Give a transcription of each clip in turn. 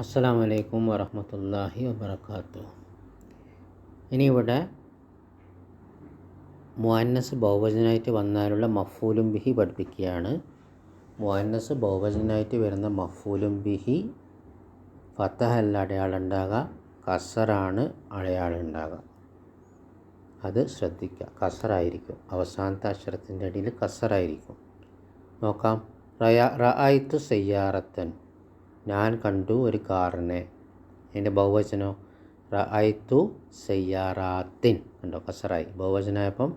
അസ്സലാം വലൈക്കും വറഹമത്തല്ലാഹി വബർക്കാത്തു ഇനി ഇവിടെ മുഅന്നസ് ബഹുവചനായിട്ട് വന്നാലുള്ള മഫൂലും ബിഹി പഠിപ്പിക്കുകയാണ്. മുഅന്നസ് ബഹുവചനായിട്ട് വരുന്ന മഫൂലും ബിഹി ഫത്തഹല്ല അടയാളം ഉണ്ടാകുക കസറാണ് അടയാളം ഉണ്ടാകുക അത് ശ്രദ്ധിക്കുക. കസറായിരിക്കും അവസാനത്തെ അക്ഷരത്തിന്റെ അടിയിൽ കസറായിരിക്കും നോക്കാം. റയ റഅയ്ത്തു സയ്യാറത്തൻ. ഞാൻ കണ്ടു ഒരു കാറിനെ. അതിന്റെ ബഹുവചനോ റഅയ്ത്തു സയ്യാറാത്തിൻ കണ്ടോ കസറായി. ബഹുവചനായപ്പം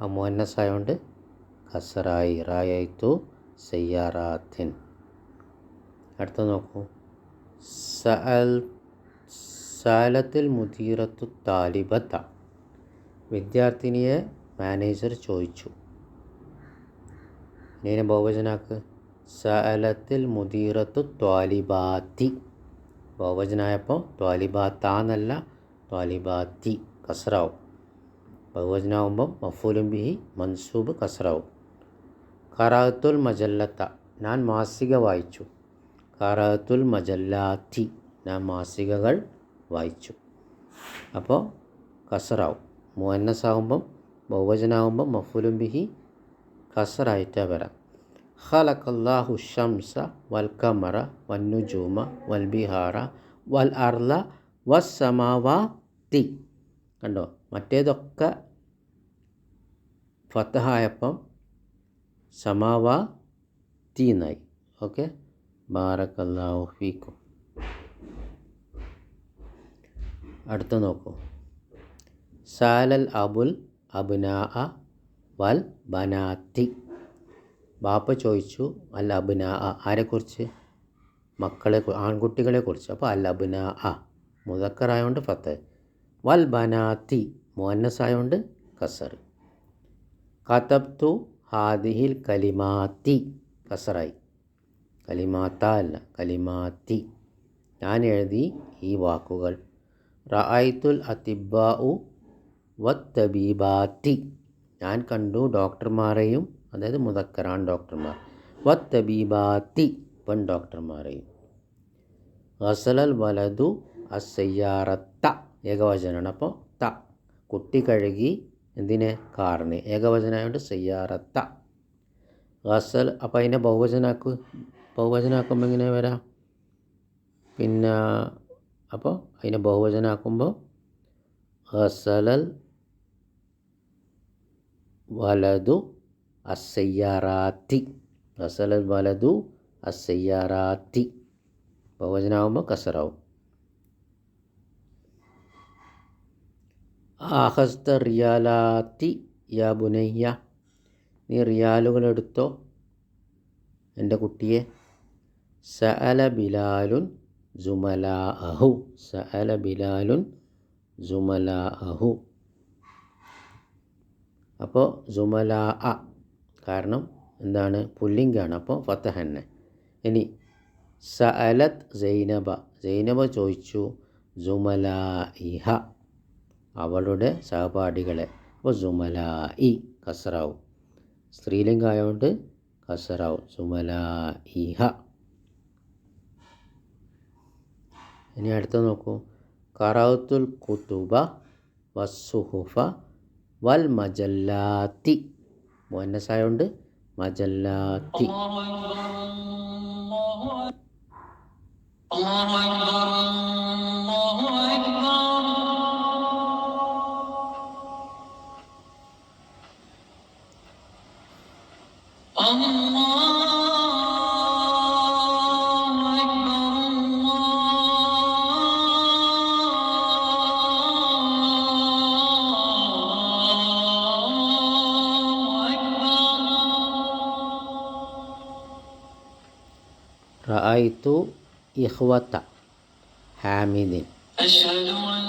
ആ മോന്നസായോണ്ട് കസറായി. റഅയ്ത്തു സയ്യാറാത്തിൻ അടുത്ത നോക്കൂ. സാലത്തിൽ മുദീറത്തു താലിബത്ത. വിദ്യാർത്ഥിനിയെ മാനേജർ ചോദിച്ചു. ഇനി ബഹുവചനാക്ക്? സഅലത്തിൽ മുദീറത്തു ത്വാലിബാത്തി. ബഹുവചനായപ്പോൾ ത്വാലിബാത്താന്നല്ല ത്വാലിബാത്തി കസറാവും ബഹുവചനാവുമ്പം മഫൂലും ബിഹി മൻസൂബ് കസറാവും കറാത്തുൽ മജല്ലത്ത ഞാൻ മാസിക വായിച്ചു. കറാത്തുൽ മജല്ലാത്തി ഞാൻ മാസികകൾ വായിച്ചു. അപ്പോൾ കസറാവും മുഅന്നസാവുമ്പം ബഹുവചനാവുമ്പം മഫൂലും ബിഹി കസറായിട്ടാണ് വരാം. ഖലഖല്ലാഹു ഷംസ വൽ കമറ വന്നുജൂമ വൽ ബിഹാറ വൽ അർല വസ്സമാവാത്തി കണ്ടോ? മറ്റേതൊക്കെ ഫത്തഹായപ്പം സമാവാ തീന്നായി ഓക്കെ? ബാറക്കല്ലാഹു ഫീക്കും. അടുത്ത നോക്കൂ. സാലൽ അബുൽ അബുനാ വൽ ബനാത്തി. ബാപ്പ ചോദിച്ചു അൽ അബ്നാ ആരെക്കുറിച്ച്? മക്കളെ ആൺകുട്ടികളെ കുറിച്ച്. അപ്പോൾ അൽ അബ്നാ അ മുതക്കറായതുകൊണ്ട് ഫത്ത് വൽ ബനാത്തി മുഹന്നസായതുകൊണ്ട് കസർ കതബ്തു ഹാദിഹിൽ കലിമാത്തി. കസറായി കലിമാത്ത അല്ല കലിമാത്തി. ഞാൻ എഴുതി ഈ വാക്കുകൾ. റഅയ്ത്തുൽ അതിബാഉ വത്തബീബാത്തി. ഞാൻ കണ്ടു ഡോക്ടർമാരെയും അതായത് മുതക്കറാൻ ഡോക്ടർമാർ. വത്തബീബാത്തി പെൺ ഡോക്ടർമാരെയും ഗസലൽ വലതു അസയ്യാറത്ത ഏകവചനമാണ് അപ്പോൾ ത. കുട്ടി കഴുകി എന്തിനെ? കാറിന്. ഏകവചനായോണ്ട് സയ്യാറത്ത. ഗസൽ അപ്പോൾ അതിനെ ബഹുവചനാക്കു. ബഹുവചനാക്കുമ്പോൾ എങ്ങനെ വരാം? പിന്നെ അപ്പോൾ അതിനെ ബഹുവചനാക്കുമ്പോൾ ഗസലൽ വലതു അസയ്യാറാത്തി ഗസലൽ വലതു അസയ്യാറാത്തി ബഹുവചനാവുമ്പോൾ കസറാവും. ആഹസ്ത റിയാലാത്തി യാ ബുനയ്യ. നീ റിയാലുകൾ എടുത്തോ എന്റെ കുട്ടിയെ? സഅല ബിലാലുൻ ജുമല അഹു സഅല ബിലാലുൻ ജുമല അഹു അപ്പോൾ ജുമല അ കാരണം എന്താണ്? പുല്ലിംഗാണ്. അപ്പോൾ ഫത്തഹന്നെ ഇനി സഅലത്ത് സൈനബ. സൈനബ ചോദിച്ചു ജുമല ഇഹ അവളുടെ സഹപാഠികളെ. അപ്പോൾ ജുമല ഇ കസറാവും സ്ത്രീലിംഗമായതുകൊണ്ട് കസറാവും ജുമല ഇഹ ഇനി അടുത്ത നോക്കൂ. കറൗത്തുൽ കുത്തുബ വസ്സുഹുഫ വൽ മജല്ലാത്തി. മുന്നസായോണ്ട് മജല്ലാത്തി. رأيت إخوة حامد. أشهد أن